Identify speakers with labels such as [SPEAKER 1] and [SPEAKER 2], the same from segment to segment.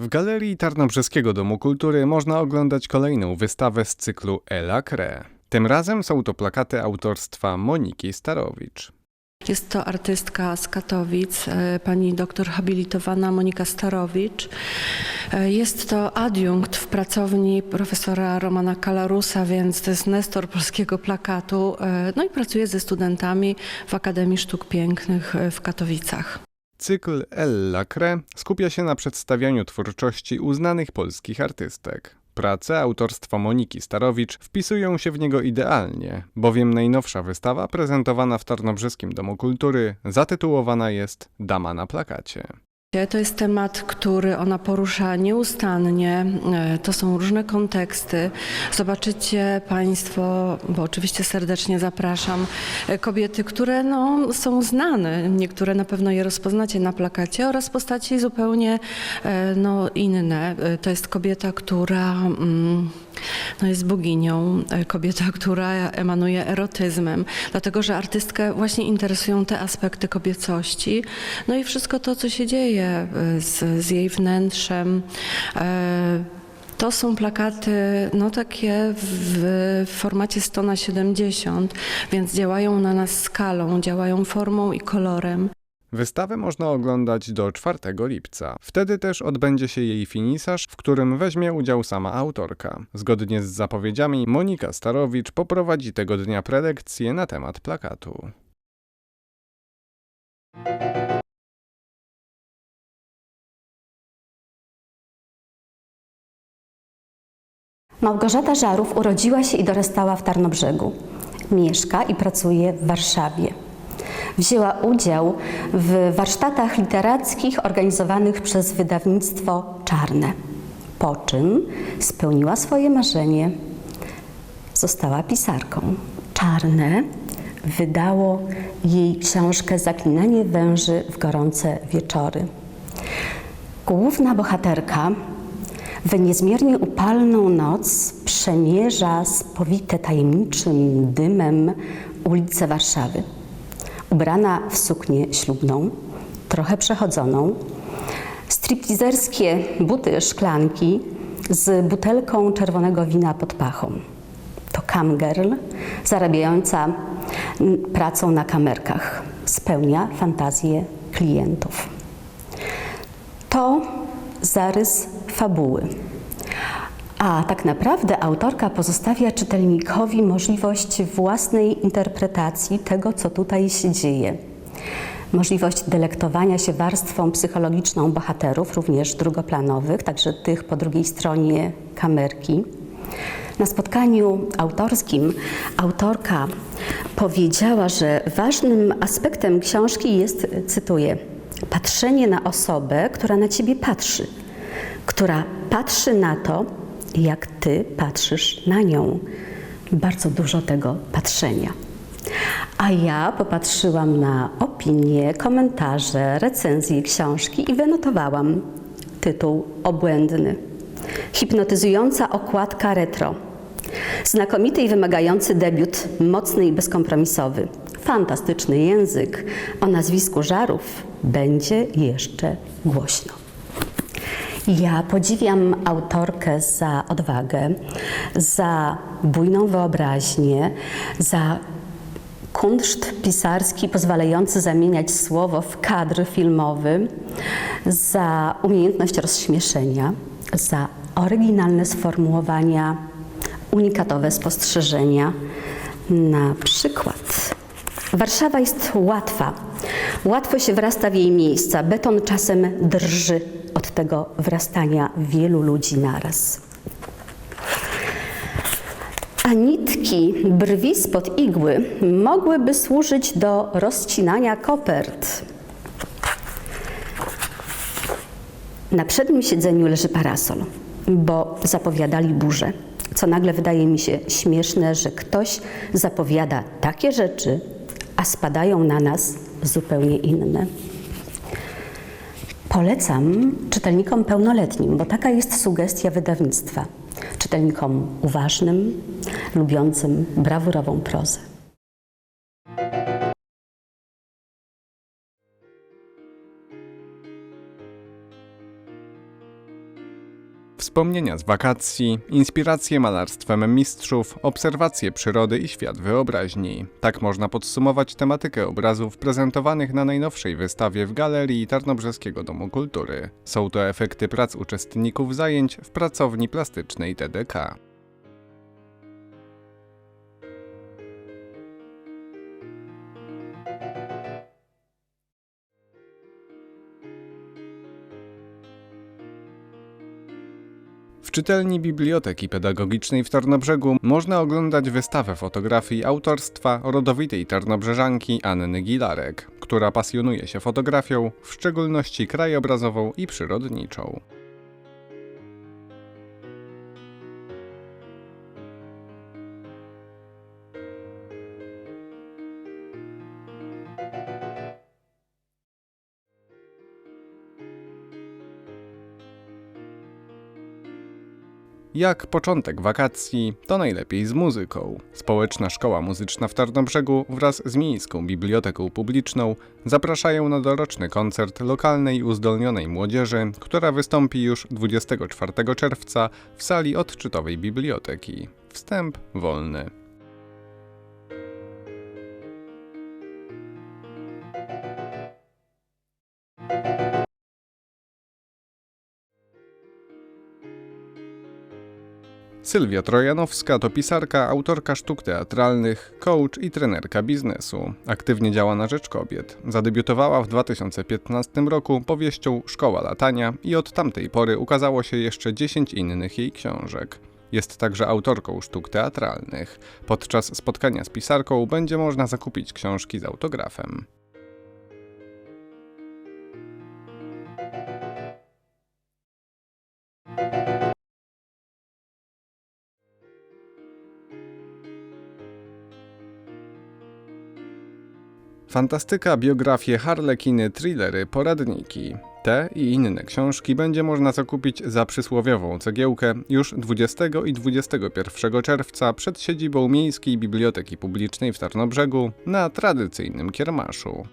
[SPEAKER 1] W Galerii Tarnobrzeskiego Domu Kultury można oglądać kolejną wystawę z cyklu Ela Cre. Tym razem są to plakaty autorstwa Moniki Starowicz.
[SPEAKER 2] Jest to artystka z Katowic, e, pani doktor habilitowana Monika Starowicz. E, Jest to adiunkt w pracowni profesora Romana Kalarusa, więc to jest nestor polskiego plakatu. E, No i pracuje ze studentami w Akademii Sztuk Pięknych w Katowicach.
[SPEAKER 1] Cykl Ella Cre skupia się na przedstawianiu twórczości uznanych polskich artystek. Prace autorstwa Moniki Starowicz wpisują się w niego idealnie, bowiem najnowsza wystawa prezentowana w Tarnobrzeskim Domu Kultury zatytułowana jest Dama na plakacie.
[SPEAKER 2] To jest temat, który ona porusza nieustannie. E, To są różne konteksty. Zobaczycie Państwo, bo oczywiście serdecznie zapraszam, e, kobiety, które no, są znane. Niektóre na pewno je rozpoznacie na plakacie oraz postaci zupełnie e, no, inne. To jest kobieta, która mm, no, jest boginią, e, kobieta, która emanuje erotyzmem, dlatego że artystkę właśnie interesują te aspekty kobiecości, no i wszystko to, co się dzieje e, z, z jej wnętrzem. E, To są plakaty, no takie w, formacie 100 na 70, więc działają na nas skalą, działają formą i kolorem.
[SPEAKER 1] Wystawę można oglądać do 4 lipca. Wtedy też odbędzie się jej finisaż, w którym weźmie udział sama autorka. Zgodnie z zapowiedziami Monika Starowicz poprowadzi tego dnia prelekcję na temat plakatu.
[SPEAKER 3] Małgorzata Żarów urodziła się i dorastała w Tarnobrzegu. Mieszka i pracuje w Warszawie. Wzięła udział w warsztatach literackich organizowanych przez wydawnictwo Czarne. Po czym spełniła swoje marzenie. Została pisarką. Czarne wydało jej książkę Zaklinanie węży w gorące wieczory. Główna bohaterka w niezmiernie upalną noc przemierza spowite tajemniczym dymem ulice Warszawy. Ubrana w suknię ślubną, trochę przechodzoną, striptizerskie buty szklanki z butelką czerwonego wina pod pachą. To camgirl zarabiająca pracą na kamerkach. Spełnia fantazje klientów. To zarys fabuły. A tak naprawdę autorka pozostawia czytelnikowi możliwość własnej interpretacji tego, co tutaj się dzieje. Możliwość delektowania się warstwą psychologiczną bohaterów, również drugoplanowych, także tych po drugiej stronie kamerki. Na spotkaniu autorskim autorka powiedziała, że ważnym aspektem książki jest, cytuję, patrzenie na osobę, która na ciebie patrzy, która patrzy na to, jak ty patrzysz na nią. Bardzo dużo tego patrzenia. A ja popatrzyłam na opinie, komentarze, recenzje książki i wynotowałam tytuł obłędny. Hipnotyzująca okładka retro. Znakomity i wymagający debiut, mocny i bezkompromisowy. Fantastyczny język. O nazwisku Żarów będzie jeszcze głośno. Ja podziwiam autorkę za odwagę, za bujną wyobraźnię, za kunszt pisarski pozwalający zamieniać słowo w kadr filmowy, za umiejętność rozśmieszenia, za oryginalne sformułowania, unikatowe spostrzeżenia. Na przykład Warszawa jest łatwa. Łatwo się wrasta w jej miejsca. Beton czasem drży od tego wrastania wielu ludzi naraz. A nitki brwi spod igły mogłyby służyć do rozcinania kopert. Na przednim siedzeniu leży parasol, bo zapowiadali burzę. Co nagle wydaje mi się śmieszne, że ktoś zapowiada takie rzeczy, a spadają na nas zupełnie inne. Polecam czytelnikom pełnoletnim, bo taka jest sugestia wydawnictwa. Czytelnikom uważnym, lubiącym brawurową prozę.
[SPEAKER 1] Wspomnienia z wakacji, inspiracje malarstwem mistrzów, obserwacje przyrody i świat wyobraźni. Tak można podsumować tematykę obrazów prezentowanych na najnowszej wystawie w Galerii Tarnobrzeskiego Domu Kultury. Są to efekty prac uczestników zajęć w pracowni plastycznej TDK. W czytelni Biblioteki Pedagogicznej w Tarnobrzegu można oglądać wystawę fotografii autorstwa rodowitej tarnobrzeżanki Anny Gilarek, która pasjonuje się fotografią, w szczególności krajobrazową i przyrodniczą. Jak początek wakacji, to najlepiej z muzyką. Społeczna Szkoła Muzyczna w Tarnobrzegu wraz z Miejską Biblioteką Publiczną zapraszają na doroczny koncert lokalnej uzdolnionej młodzieży, która wystąpi już 24 czerwca w sali odczytowej biblioteki. Wstęp wolny. Sylwia Trojanowska to pisarka, autorka sztuk teatralnych, coach i trenerka biznesu. Aktywnie działa na rzecz kobiet. Zadebiutowała w 2015 roku powieścią Szkoła latania i od tamtej pory ukazało się jeszcze 10 innych jej książek. Jest także autorką sztuk teatralnych. Podczas spotkania z pisarką będzie można zakupić książki z autografem. Fantastyka, biografie, harlekiny, thrillery, poradniki. Te i inne książki będzie można zakupić za przysłowiową cegiełkę już 20 i 21 czerwca przed siedzibą Miejskiej Biblioteki Publicznej w Tarnobrzegu na tradycyjnym kiermaszu.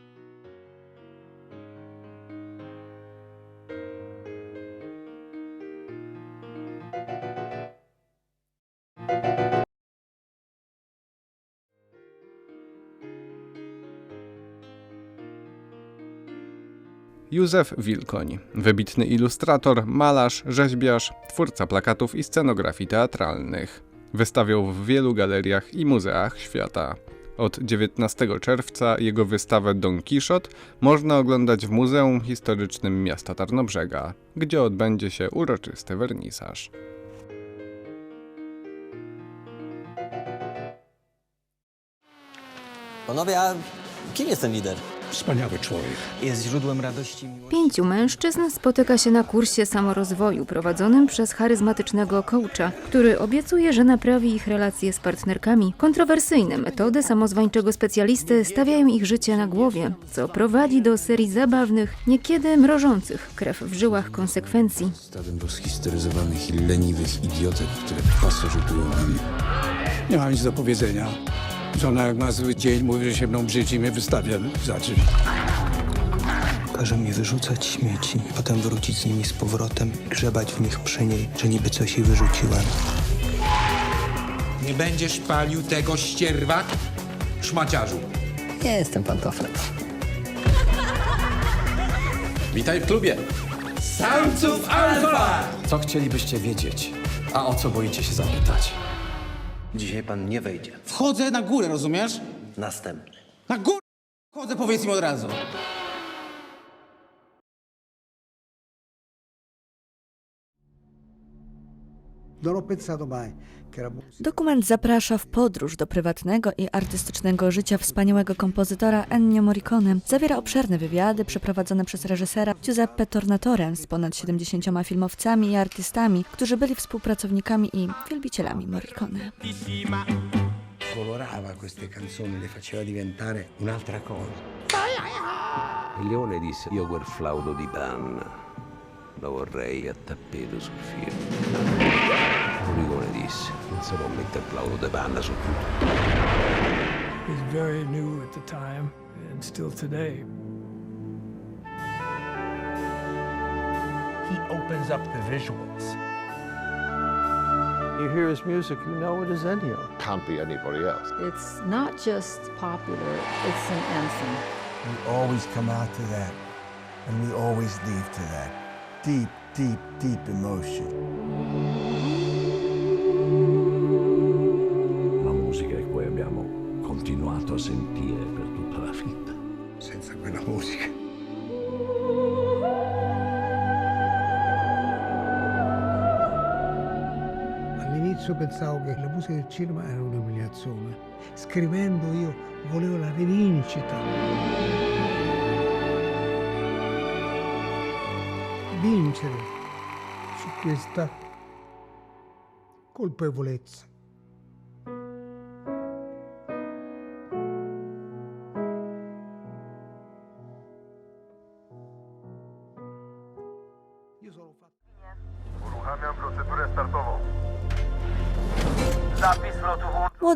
[SPEAKER 1] Józef Wilkoń, wybitny ilustrator, malarz, rzeźbiarz, twórca plakatów i scenografii teatralnych. Wystawiał w wielu galeriach i muzeach świata. Od 19 czerwca jego wystawę Don Quixote można oglądać w Muzeum Historycznym Miasta Tarnobrzega, gdzie odbędzie się uroczysty wernisaż.
[SPEAKER 4] Panowie, a kim jest ten lider?
[SPEAKER 5] Wspaniały człowiek.
[SPEAKER 4] Jest źródłem radości miłości.
[SPEAKER 6] Pięciu mężczyzn spotyka się na kursie samorozwoju prowadzonym przez charyzmatycznego coacha, który obiecuje, że naprawi ich relacje z partnerkami. Kontrowersyjne metody samozwańczego specjalisty stawiają ich życie na głowie, co prowadzi do serii zabawnych, niekiedy mrożących krew w żyłach konsekwencji.
[SPEAKER 5] Stadem rozhistoryzowanych i leniwych idiotek, które pasożytują na mnie. Nie mam nic do powiedzenia. Żona jak ma zły dzień, mówi, że się mną brzydzi i mnie wystawia za drzwi.
[SPEAKER 7] Każe mi wyrzucać śmieci, potem wrócić z nimi z powrotem i grzebać w nich przy niej, że niby coś jej wyrzuciłem.
[SPEAKER 8] Nie będziesz palił tego ścierwa, szmaciarzu.
[SPEAKER 4] Nie jestem pantoflem.
[SPEAKER 8] Witaj w klubie. Samców Alfa!
[SPEAKER 9] Co chcielibyście wiedzieć, a o co boicie się zapytać?
[SPEAKER 4] Dzisiaj pan nie wejdzie.
[SPEAKER 10] Wchodzę na górę, rozumiesz?
[SPEAKER 4] Następny.
[SPEAKER 10] Na górę wchodzę, powiedz mi od razu.
[SPEAKER 11] Dokument zaprasza w podróż do prywatnego i artystycznego życia wspaniałego kompozytora Ennio Morricone. Zawiera obszerne wywiady przeprowadzone przez reżysera Giuseppe Tornatore z ponad 70 filmowcami i artystami, którzy byli współpracownikami i wielbicielami Morricone.
[SPEAKER 7] Colorava queste canzoni, le faceva diventare un'altra cosa.
[SPEAKER 9] Il leone disse, io quel flauto di panna lo vorrei a tappeto sul film. Morricone disse, non si può mettere il flauto su tutto.
[SPEAKER 12] was very new at the time and still today.
[SPEAKER 13] He opens up the visuals. You hear his music, you know it is Ennio.
[SPEAKER 9] Can't be anybody else.
[SPEAKER 14] It's not just popular, it's an anthem.
[SPEAKER 15] We always come out to that, and we always leave to that. Deep, deep, deep emotion.
[SPEAKER 9] A sentire per tutta la vita.
[SPEAKER 5] Senza quella musica.
[SPEAKER 15] All'inizio pensavo che la musica del cinema era un'umiliazione. Scrivendo io volevo la rivincita. Vincere su questa colpevolezza.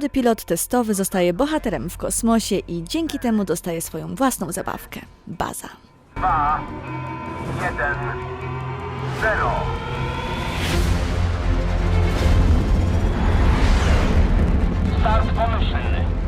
[SPEAKER 11] Młody pilot testowy zostaje bohaterem w kosmosie i dzięki temu dostaje swoją własną zabawkę baza.
[SPEAKER 16] 2, 1, 0. Start pomyślny.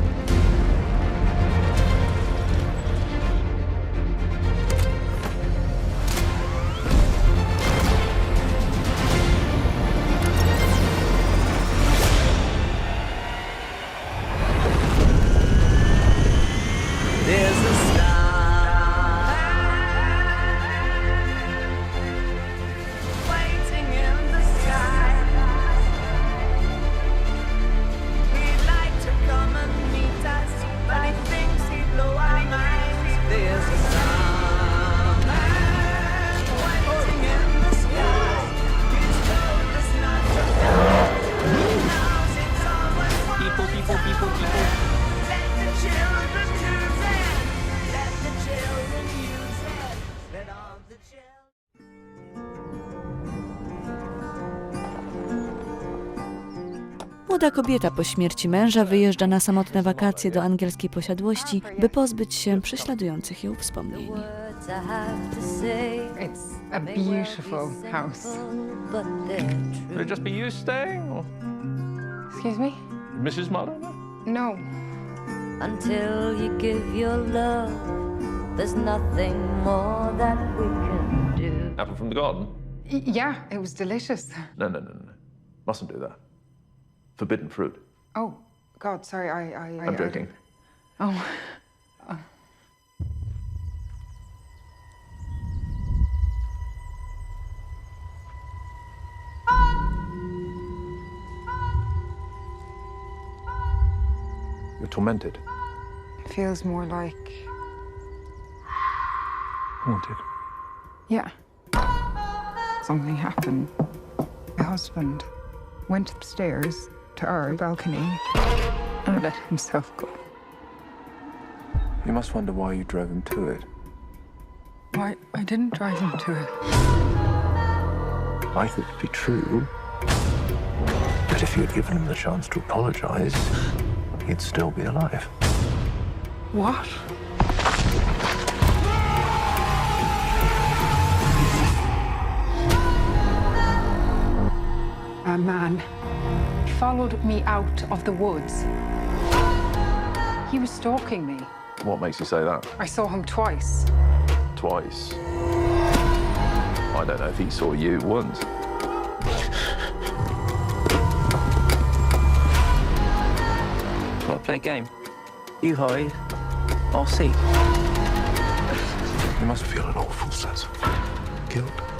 [SPEAKER 11] Młoda kobieta po śmierci męża wyjeżdża na samotne wakacje do angielskiej posiadłości, by pozbyć się prześladujących ją wspomnień.
[SPEAKER 14] It's a beautiful house.
[SPEAKER 16] Would it just be you staying, or
[SPEAKER 14] Excuse me?
[SPEAKER 16] Mrs. Marlowe?
[SPEAKER 14] No.
[SPEAKER 17] Until you give your love, there's nothing more that we can do.
[SPEAKER 16] Apple from the garden?
[SPEAKER 14] Y- yeah, it was delicious.
[SPEAKER 16] No, no, no, no. Mustn't do that. Forbidden fruit.
[SPEAKER 14] Oh, God, sorry, I. I, I
[SPEAKER 16] I'm
[SPEAKER 14] I-
[SPEAKER 16] joking.
[SPEAKER 14] oh.
[SPEAKER 16] You're tormented.
[SPEAKER 14] It Feels more like.
[SPEAKER 16] Haunted.
[SPEAKER 14] Yeah. Something happened. My husband went upstairs to our balcony and let himself go.
[SPEAKER 16] You must wonder why you drove him to it.
[SPEAKER 14] Why? I didn't drive him to it.
[SPEAKER 16] I thought it'd be true. But if you had given him the chance to apologize, he'd still be alive.
[SPEAKER 14] What? A man followed me out of the woods. He was stalking me.
[SPEAKER 16] What makes you say that?
[SPEAKER 14] I saw him twice.
[SPEAKER 16] Twice. I don't know if he saw you once.
[SPEAKER 10] Shall I play a game? You hide, I'll see.
[SPEAKER 16] You must feel an awful sense of guilt.